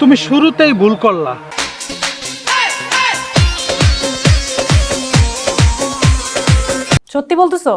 তুমি শুরুতেই ভুল করলা। সত্যি বলতেছো?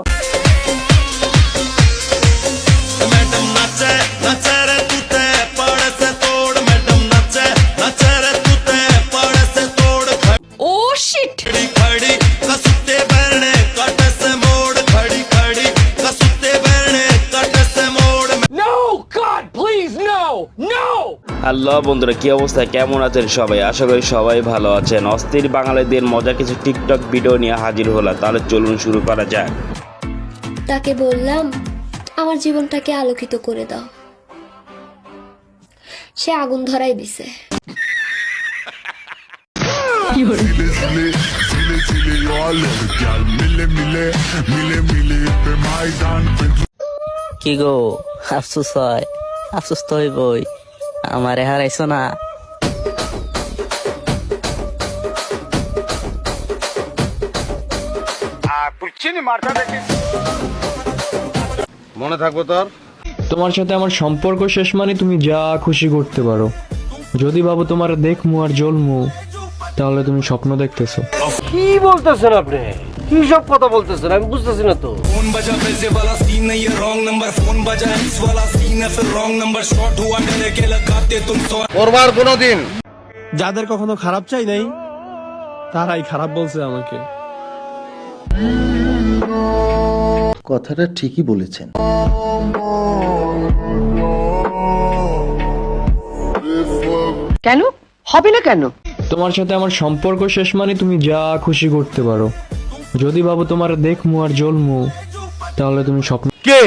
হ্যালো বন্ধুরা কি অবস্থা? কেমন আছেন সবাই? আশা করি সবাই ভালো আছেন। অস্থির বাঙালিদের মজা কিছু টিকটক ভিডিও নিয়ে হাজির হলাম। তাহলে চলুন শুরু করা যাক। তাকে বললাম আমার জীবনটাকে আলোকিত করে দাও। সে আগুন ধরাই দিছে। কি গো? আফসোস হয়। আফসোস তো হইবই। আমারে হারাইছো না। মনে থাকব তোর? তোমার সাথে আমার সম্পর্ক শেষ মানে তুমি যা খুশি করতে পারো। যদি ভাবো তোমার দেখমু আর জ্বলমু তাহলে তুমি স্বপ্ন দেখতেছো। কি বলতেছেন আপনি? কি সব কথা বলতেছেন আমি বুঝতেছি না তো फोन बजा पैसे वाला सीन नहीं है रॉन्ग नंबर फोन बजा इस वाला सीन है फिर रॉन्ग नंबर शॉट हुआ डरे के लगाते तुम सौ করবার কোনোদিন যাদের কখনো খারাপ চাই নাই তারাই খারাপ বলছে আমাকে কথাটা ঠিকই বলেছেন কেন হবে না কেন তোমার সাথে আমার সম্পর্ক শেষ মানে তুমি যা খুশি করতে পারো যদি ভাবো তোমার দেখমু আর জ্বলমু তাহলে তুমি স্বপ্ন কে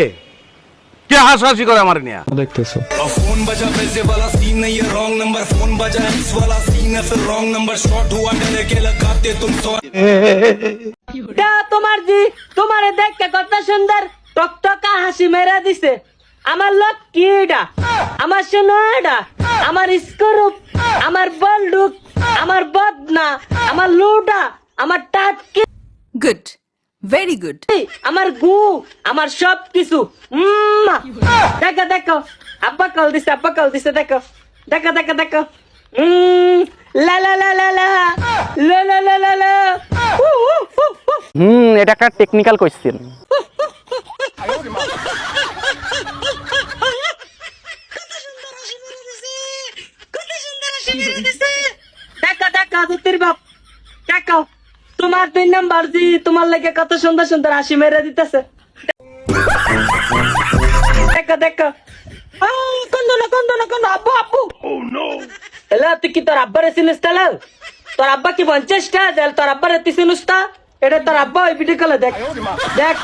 কে হাসাহাসি করে আমার নিয়ে দেখতেছো फोन बजा पैसे वाला सीन नहीं है रॉन्ग नंबर फोन बजा इस वाला सीन है फिर रॉन्ग नंबर शॉट हुआ डरे के लगाते तुम सौ তা তোমার জি তোমারে দেখতে কত সুন্দর টকটকা হাসি মেরা দিছে আমার লোক কি এটা আমার সোনাটা আমার স্করূপ আমার বলডুক আমার বদনা আমার লুটা আমার টাটকি গুড ভেরি গুড আমার গু আমার সব কিছু উম, দেখো দেখো। আব্বা কল দিছে আব্বা কল দিছে দেখো। দেখো দেখো দেখো। উম, লা লা লা লা লা। লা লা লা লা লা। হুম এটা একটা টেকনিক্যাল কোয়েশ্চেন দেখো দেখো দুতির বাপ। দেখো। তোমার তিন নাম্বার জি তোমার লাগে কত সুন্দর সুন্দর হাসি মেরে দিতেছে। দেখো দেখো। তুই কি তোর তাহলে? তোর আব্বা কি তোর তা? এটা তোর আব্বা কলে দেখ। দেখ।